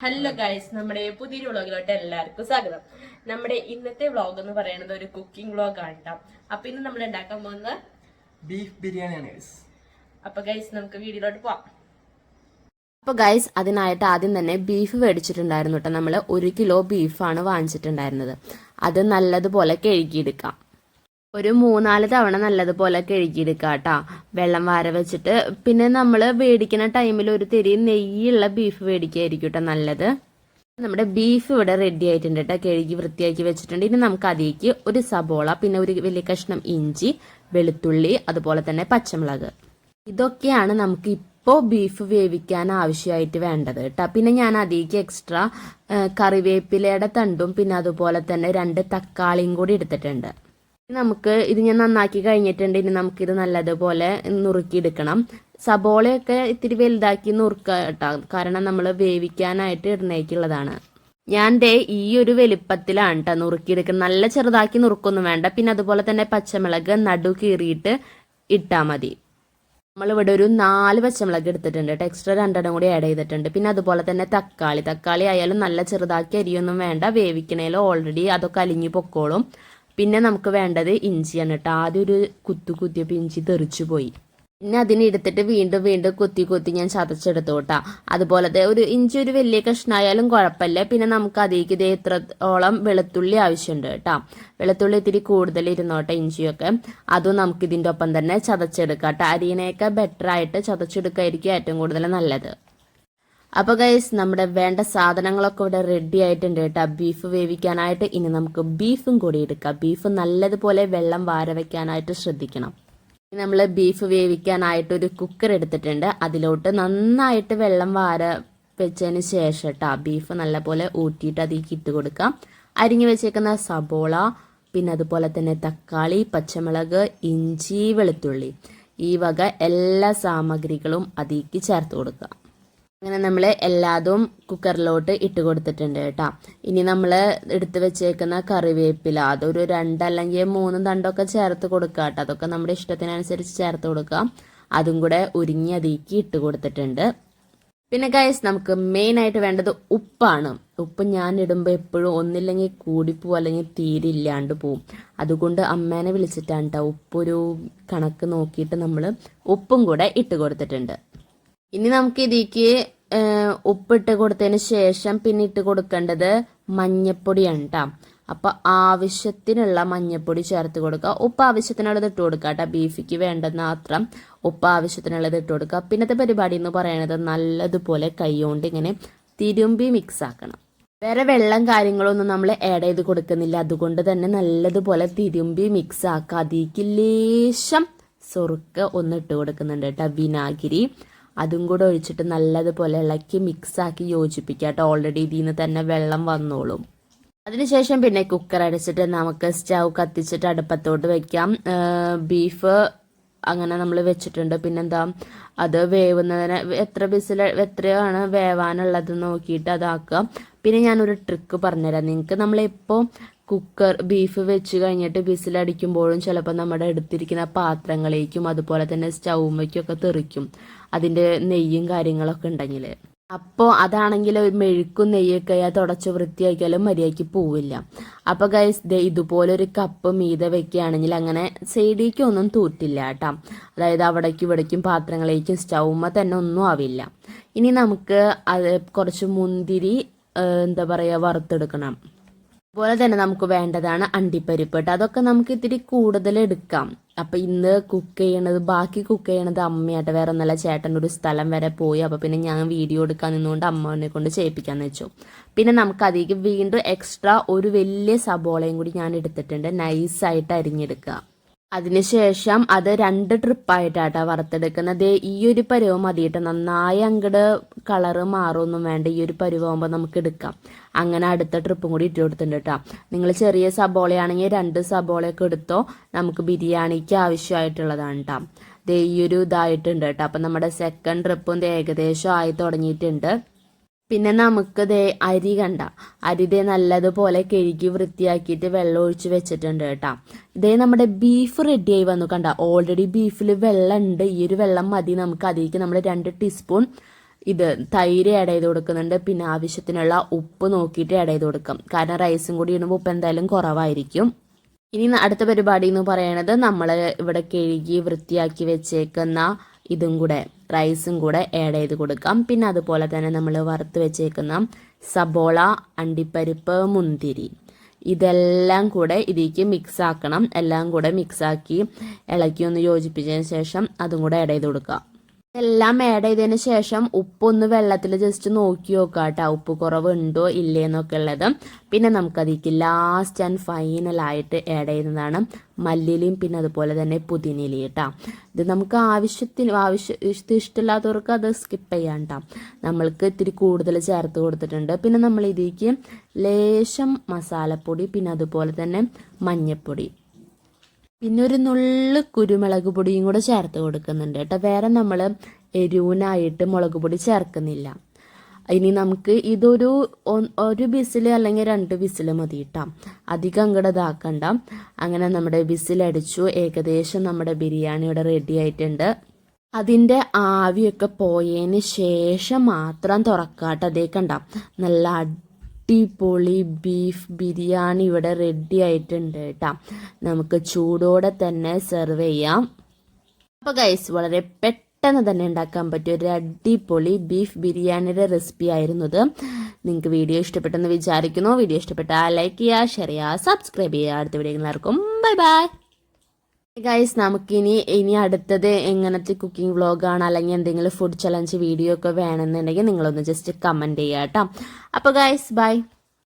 Hello guys നമ്മുടെ പുതിയൊരു വ്ളോഗിലോട്ട് എല്ലാവർക്കും സ്വാഗതം. നമ്മുടെ ഇന്നത്തെ വ്ളോഗ് എന്ന് പറയുന്നത് ഒരു കുക്കിംഗ് വ്ളോഗ് ആണ് കേട്ടോ അപ്പൊ ഇന്ന് നമ്മൾ ഉണ്ടാക്കാൻ പോകുന്നത് ബീഫ് ബിരിയാണിയാണ് ഗൈസ് അപ്പൊ ഗൈസ് നമുക്ക് വീഡിയോയിലോട്ട് പോവാം. അപ്പൊ ഗൈസ് അതിനായിട്ട് ആദ്യം തന്നെ ബീഫ് മേടിച്ചിട്ടുണ്ടായിരുന്നു കേട്ടോ നമ്മൾ ഒരു കിലോ ബീഫാണ് വാങ്ങിച്ചിട്ടുണ്ടായിരുന്നത്. അത് നല്ലതുപോലെ കഴുകിയെടുക്കാം. ഒരു മൂന്നാൽ തവണ നല്ലതുപോലെ കഴുകിയെടുക്കാം കേട്ടോ വെള്ളം വാര വെച്ചിട്ട്. പിന്നെ നമ്മൾ മേടിക്കുന്ന ടൈമിൽ ഒരു തിരി നെയ്യുള്ള ബീഫ് മേടിക്കുകയായിരിക്കും കേട്ടോ നല്ലത്. നമ്മുടെ ബീഫ് ഇവിടെ റെഡി ആയിട്ടുണ്ട് കേട്ടോ കഴുകി വൃത്തിയാക്കി വെച്ചിട്ടുണ്ട്. ഇനി നമുക്ക് അതിലേക്ക് ഒരു സബോള പിന്നെ ഒരു വലിയ കഷ്ണം ഇഞ്ചി വെളുത്തുള്ളി അതുപോലെ തന്നെ പച്ചമുളക്. ഇതൊക്കെയാണ് നമുക്ക് ഇപ്പോൾ ബീഫ് വേവിക്കാൻ ആവശ്യമായിട്ട് വേണ്ടത് കേട്ടോ പിന്നെ ഞാൻ അതിലേക്ക് എക്സ്ട്രാ കറിവേപ്പിലയുടെ തണ്ടും പിന്നെ അതുപോലെ തന്നെ രണ്ട് തക്കാളിയും കൂടി എടുത്തിട്ടുണ്ട്. നമുക്ക് ഇത് ഞാൻ നന്നാക്കി കഴിഞ്ഞിട്ടുണ്ട്. ഇനി നമുക്കിത് നല്ലതുപോലെ നുറുക്കിയെടുക്കണം. സബോളയൊക്കെ ഇത്തിരി വലുതാക്കി നുറുക്കുക കേട്ടോ. കാരണം നമ്മൾ വേവിക്കാനായിട്ട് ഇടുന്നേക്കുള്ളതാണ് ഞാൻ ദേ ഈ ഒരു വലിപ്പത്തിലാണ് കേട്ടോ നുറുക്കിയെടുക്കുന്നത്. നല്ല ചെറുതാക്കി നുറുക്കൊന്നും വേണ്ട. പിന്നെ അതുപോലെ തന്നെ പച്ചമുളക് നടു കീറിയിട്ട് ഇട്ടാൽ മതി. നമ്മളിവിടെ ഒരു നാല് പച്ചമുളക് എടുത്തിട്ടുണ്ട് കേട്ടോ. എക്സ്ട്രാ രണ്ടെണ്ണം കൂടി ആഡ് ചെയ്തിട്ടുണ്ട്. പിന്നെ അതുപോലെ തന്നെ തക്കാളി. തക്കാളി ആയാലും നല്ല ചെറുതാക്കി അരിയൊന്നും വേണ്ട. വേവിക്കണേൽ ഓൾറെഡി അതൊക്കെ അലിഞ്ഞു പൊക്കോളും. പിന്നെ നമുക്ക് വേണ്ടത് ഇഞ്ചിയാണ് കേട്ടോ ആദ്യം ഒരു കുത്തു കുത്തിയപ്പോൾ ഇഞ്ചി തെറിച്ചു പോയി. പിന്നെ അതിനെ എടുത്തിട്ട് വീണ്ടും വീണ്ടും കൊത്തി കൊത്തി ഞാൻ ചതച്ചെടുത്തു കേട്ടാ അതുപോലത്തെ ഒരു ഇഞ്ചി ഒരു വലിയ കഷ്ണമായാലും കുഴപ്പമില്ല. പിന്നെ നമുക്ക് അതിലേക്ക് ഇതേ എത്രത്തോളം വെളുത്തുള്ളി ആവശ്യമുണ്ട് കേട്ടാ വെളുത്തുള്ളി ഇത്തിരി കൂടുതൽ ഇരുന്നോട്ടെ ഇഞ്ചിയൊക്കെ. അതും നമുക്ക് ഇതിന്റെ ഒപ്പം തന്നെ ചതച്ചെടുക്കാം കേട്ടോ അരിയനെയൊക്കെ ബെറ്റർ ആയിട്ട് ചതച്ചെടുക്കായിരിക്കും ഏറ്റവും കൂടുതൽ നല്ലത്. അപ്പോൾ ഗൈസ് നമ്മുടെ വേണ്ട സാധനങ്ങളൊക്കെ ഇവിടെ റെഡി ആയിട്ടുണ്ട് കേട്ടോ. ബീഫ് വേവിക്കാനായിട്ട് ഇനി നമുക്ക് ബീഫും കൂടി എടുക്കാം. ബീഫ് നല്ലതുപോലെ വെള്ളം വാര വെക്കാനായിട്ട് ശ്രദ്ധിക്കണം. നമ്മൾ ബീഫ് വേവിക്കാനായിട്ട് ഒരു കുക്കർ എടുത്തിട്ടുണ്ട്. അതിലോട്ട് നന്നായിട്ട് വെള്ളം വാര വെച്ചതിന് ശേഷം കേട്ടോ ബീഫ് നല്ലപോലെ ഊറ്റിയിട്ട് അതിലേക്ക് ഇട്ട് കൊടുക്കാം. അരിഞ്ഞു വെച്ചേക്കുന്ന സബോള പിന്നെ അതുപോലെ തന്നെ തക്കാളി പച്ചമുളക് ഇഞ്ചി വെളുത്തുള്ളി. ഈ വക എല്ലാ സാമഗ്രികളും അതിലേക്ക് ചേർത്ത് കൊടുക്കുക. അങ്ങനെ നമ്മൾ എല്ലാതും കുക്കറിലോട്ട് ഇട്ട് കൊടുത്തിട്ടുണ്ട് കേട്ടോ. ഇനി നമ്മൾ എടുത്ത് വെച്ചേക്കുന്ന കറിവേപ്പില അതൊരു രണ്ടല്ലെങ്കിൽ മൂന്ന് തണ്ടൊക്കെ ചേർത്ത് കൊടുക്കുക കേട്ടോ. അതൊക്കെ നമ്മുടെ ഇഷ്ടത്തിനനുസരിച്ച് ചേർത്ത് കൊടുക്കുക അതും കൂടെ ഉരുങ്ങി അതീക്കി ഇട്ട് കൊടുത്തിട്ടുണ്ട്. പിന്നെ ഗൈസ് നമുക്ക് മെയിൻ ആയിട്ട് വേണ്ടത് ഉപ്പാണ്. ഉപ്പ് ഞാൻ ഇടുമ്പോൾ എപ്പോഴും ഒന്നില്ലെങ്കിൽ കൂടിപ്പോവും അല്ലെങ്കിൽ തീരെ ഇല്ലാണ്ട് പോവും. അതുകൊണ്ട് അമ്മേനെ വിളിച്ചിട്ടാണ് കേട്ടോ ഉപ്പൊരു കണക്ക് നോക്കിയിട്ട് നമ്മൾ ഉപ്പും കൂടെ ഇട്ട് കൊടുത്തിട്ടുണ്ട്. ഇനി നമുക്ക് ഇതിലേക്ക് ഉപ്പിട്ട് കൊടുത്തതിന് ശേഷം പിന്നെ ഇട്ട് കൊടുക്കേണ്ടത് മഞ്ഞപ്പൊടിയാണ് കേട്ടോ അപ്പോൾ ആവശ്യത്തിനുള്ള മഞ്ഞപ്പൊടി ചേർത്ത് കൊടുക്കുക. ഉപ്പ് ആവശ്യത്തിനുള്ളത് ഇട്ട് കൊടുക്കുക കേട്ടോ ബീഫിക്ക് വേണ്ടെന്ന് മാത്രം ഉപ്പ് ആവശ്യത്തിനുള്ളത് ഇട്ട് കൊടുക്കുക. പിന്നത്തെ പരിപാടി എന്ന് പറയുന്നത് നല്ലതുപോലെ കൈകൊണ്ട് ഇങ്ങനെ തിരുമ്പി മിക്സ് ആക്കണം. വേറെ വെള്ളം കാര്യങ്ങളൊന്നും നമ്മൾ ആഡ് ചെയ്ത് കൊടുക്കുന്നില്ല. അതുകൊണ്ട് തന്നെ നല്ലതുപോലെ തിരുമ്പി മിക്സ് ആക്കുക അതിലേക്ക് ലേശം സുറുക്ക് ഒന്ന് ഇട്ട് കൊടുക്കുന്നുണ്ട് കേട്ടോ വിനാഗിരി. അതും കൂടെ ഒഴിച്ചിട്ട് നല്ലതുപോലെ ഇളക്കി മിക്സാക്കി യോജിപ്പിക്കുക കേട്ടോ. ഓൾറെഡി ഇതിൽ നിന്ന് തന്നെ വെള്ളം വന്നോളും. അതിനുശേഷം പിന്നെ കുക്കർ അടച്ചിട്ട് നമുക്ക് സ്റ്റൗ കത്തിച്ചിട്ട് അടുപ്പത്തോട്ട് വെക്കാം. ബീഫ് അങ്ങനെ നമ്മൾ വെച്ചിട്ടുണ്ട്. പിന്നെന്താ അത് വേവുന്നതിന് എത്ര ബിസിൽ എത്രയാണ് വേവാനുള്ളത് നോക്കിയിട്ട് അതാക്കുക പിന്നെ ഞാനൊരു ട്രിക്ക് പറഞ്ഞുതരാം. നിങ്ങൾക്ക് നമ്മളെപ്പോൾ കുക്കർ ബീഫ് വെച്ച് കഴിഞ്ഞിട്ട് വിസിലടിക്കുമ്പോഴും ചിലപ്പോൾ നമ്മുടെ എടുത്തിരിക്കുന്ന പാത്രങ്ങളേക്കും അതുപോലെ തന്നെ സ്റ്റൗമ്മയ്ക്കും ഒക്കെ തെറിക്കും. അതിന്റെ നെയ്യും കാര്യങ്ങളൊക്കെ ഉണ്ടെങ്കിൽ അപ്പോൾ അതാണെങ്കിൽ മെഴുക്കും നെയ്യൊക്കെ തുടച്ച് വൃത്തിയാക്കിയാലും മര്യാദയ്ക്ക് പോവില്ല. അപ്പോൾ ഗൈസ് ദേ ഇതുപോലെ ഒരു കപ്പ് മീത വെക്കുകയാണെങ്കിൽ അങ്ങനെ സൈഡിലേക്ക് ഒന്നും തൂറ്റില്ല കേട്ടോ. അതായത് അവിടേക്കും ഇവിടേക്കും പാത്രങ്ങളേക്കും സ്റ്റൗമ തന്നെ ഒന്നും ആവില്ല. ഇനി നമുക്ക് അത് കുറച്ച് മുന്തിരി എന്താ പറയുക വറുത്തെടുക്കണം. അതുപോലെ തന്നെ നമുക്ക് വേണ്ടതാണ് അണ്ടിപ്പരിപ്പ് കേട്ടോ അതൊക്കെ നമുക്ക് ഇത്തിരി കൂടുതൽ എടുക്കാം. അപ്പൊ ഇന്ന് കുക്ക് ചെയ്യണത് ബാക്കി കുക്ക് ചെയ്യണത് അമ്മയായിട്ട് വേറെ ഒന്നല്ല ചേട്ടൻ ഒരു സ്ഥലം വരെ പോയി. അപ്പൊ പിന്നെ ഞാൻ വീഡിയോ എടുക്കാൻ നിന്നുകൊണ്ട് അമ്മനെ കൊണ്ട് ചെയ്യിപ്പിക്കാന്ന് വെച്ചു. പിന്നെ നമുക്ക് അതിലേക്ക് വീണ്ടും എക്സ്ട്രാ ഒരു വലിയ സബോളയും കൂടി ഞാൻ എടുത്തിട്ടുണ്ട്. നൈസായിട്ട് അരിഞ്ഞെടുക്കുക. അതിനുശേഷം അത് രണ്ട് ട്രിപ്പായിട്ടാട്ടാ വറുത്തെടുക്കുന്നത്. ഈ ഒരു പരുവം മതിയിട്ട്. നന്നായി അങ്ങോട്ട് കളറ് മാറൊന്നും വേണ്ട. ഈ ഒരു പരുവാകുമ്പോൾ നമുക്ക് എടുക്കാം. അങ്ങനെ അടുത്ത ട്രിപ്പും കൂടി ഇട്ട് കൊടുത്തിട്ടുണ്ട് കേട്ടോ നിങ്ങൾ ചെറിയ സബോളയാണെങ്കിൽ രണ്ട് സബോളയൊക്കെ എടുത്തോ. നമുക്ക് ബിരിയാണിക്ക് ആവശ്യമായിട്ടുള്ളതാണ് കേട്ടോ ദേ ഈ ഒരു ഇതായിട്ടുണ്ട് കേട്ടോ അപ്പം നമ്മുടെ സെക്കൻഡ് ട്രിപ്പും ഏകദേശം ആയി തുടങ്ങിയിട്ടുണ്ട്. പിന്നെ നമുക്ക് ദേ അരി കണ്ട. അരി ദേ നല്ലതുപോലെ കഴുകി വൃത്തിയാക്കിയിട്ട് വെള്ളം ഒഴിച്ച് വെച്ചിട്ടുണ്ട് കേട്ടോ ഇതേ നമ്മുടെ ബീഫ് റെഡിയായി വന്നു കണ്ട. ഓൾറെഡി ബീഫിൽ വെള്ളം ഉണ്ട് ഈ ഒരു വെള്ളം മതി നമുക്ക്. അതിലേക്ക് നമ്മൾ രണ്ട് ടീസ്പൂൺ ഇത് തൈര് ആഡ് ചെയ്ത് കൊടുക്കുന്നുണ്ട്. പിന്നെ ആവശ്യത്തിനുള്ള ഉപ്പ് നോക്കിയിട്ട് ആഡ് ചെയ്ത് കൊടുക്കാം. കാരണം റൈസും കൂടി ഇടുമ്പോൾ ഉപ്പ് എന്തായാലും കുറവായിരിക്കും. ഇനി അടുത്ത പരിപാടി എന്ന് പറയുന്നത് നമ്മൾ ഇവിടെ കഴുകി വൃത്തിയാക്കി വെച്ചേക്കുന്ന ഇതും കൂടെ റൈസും കൂടെ ആഡ് ചെയ്ത് കൊടുക്കാം. പിന്നെ അതുപോലെ തന്നെ നമ്മൾ വറുത്ത് വെച്ചേക്കുന്ന സബോള അണ്ടിപ്പരിപ്പ് മുന്തിരി. ഇതെല്ലാം കൂടെ ഇതിലേക്ക് മിക്സ് ആക്കണം. എല്ലാം കൂടെ മിക്സ് ആക്കി ഇളക്കി ഒന്ന് യോജിപ്പിച്ചതിന് ശേഷം അതും കൂടെ ആഡ് ചെയ്ത് കൊടുക്കുക എല്ലാം ആഡ് ചെയ്തതിന് ശേഷം ഉപ്പൊന്ന് വെള്ളത്തിൽ ജസ്റ്റ് നോക്കി നോക്കുക കേട്ടോ ഉപ്പ് കുറവുണ്ടോ ഇല്ലേ എന്നൊക്കെ ഉള്ളത്. പിന്നെ നമുക്കതിലേക്ക് ലാസ്റ്റ് ആൻഡ് ഫൈനൽ ആയിട്ട് ആഡ് ചെയ്യുന്നതാണ് മല്ലിയിലയും പിന്നെ അതുപോലെ തന്നെ പുതിനയിലയും കേട്ടോ ഇത് നമുക്ക് ആവശ്യത്തിന് ആവശ്യ ഇഷ്ടമില്ലാത്തവർക്ക് അത് സ്കിപ്പ് ചെയ്യാം കേട്ടോ നമ്മൾക്ക് ഇത്തിരി കൂടുതൽ ചേർത്ത് കൊടുത്തിട്ടുണ്ട്. പിന്നെ നമ്മൾ ഇതിലേക്ക് ലേശം മസാലപ്പൊടി പിന്നെ അതുപോലെ തന്നെ മഞ്ഞൾപ്പൊടി പിന്നെ ഒരു നുള്ളു കുരുമുളക് പൊടിയും കൂടെ ചേർത്ത് കൊടുക്കുന്നുണ്ട് കേട്ടോ. വേറെ നമ്മൾ എരിവിനായിട്ട് മുളക് പൊടി ചേർക്കുന്നില്ല. ഇനി നമുക്ക് ഇതൊരു ഒരു വിസിൽ അല്ലെങ്കിൽ രണ്ട് വിസിൽ മതി കേട്ടോ. അധികം അങ്ങോട്ട് ഇതാക്കണ്ട. അങ്ങനെ നമ്മുടെ വിസിലടിച്ചു. ഏകദേശം നമ്മുടെ ബിരിയാണി ഇവിടെ റെഡി ആയിട്ടുണ്ട്. അതിന്റെ ആവിയൊക്കെ പോയതിന് ശേഷം മാത്രം തുറക്കാട്ടോ. അതേ കണ്ട? നല്ല അടിപൊളി ബീഫ് ബിരിയാണി ഇവിടെ റെഡി ആയിട്ടുണ്ട് കേട്ടോ നമുക്ക് ചൂടോടെ തന്നെ സെർവ് ചെയ്യാം. അപ്പോൾ ഗൈസ് വളരെ പെട്ടെന്ന് തന്നെ ഉണ്ടാക്കാൻ പറ്റിയ ഒരു അടിപൊളി ബീഫ് ബിരിയാണിയുടെ റെസിപ്പി ആയിരുന്നു നിങ്ങൾക്ക് വീഡിയോ ഇഷ്ടപ്പെട്ടെന്ന് വിചാരിക്കുന്നു. വീഡിയോ ഇഷ്ടപ്പെട്ടാൽ ലൈക്ക് ചെയ്യുക ഷെയർ ചെയ്യുക സബ്സ്ക്രൈബ് ചെയ്യുക. അടുത്ത വീഡിയോ എല്ലാവർക്കും ബൈ ബൈ ഗൈസ് നമുക്കിനി ഇനി അടുത്തത് എങ്ങനത്തെ കുക്കിംഗ് വ്ളോഗാണ് അല്ലെങ്കിൽ എന്തെങ്കിലും ഫുഡ് ചലഞ്ച് വീഡിയോ ഒക്കെ വേണമെന്നുണ്ടെങ്കിൽ നിങ്ങളൊന്ന് ജസ്റ്റ് കമന്റ് ചെയ്യാം കേട്ടോ അപ്പോൾ ഗൈസ് ബൈ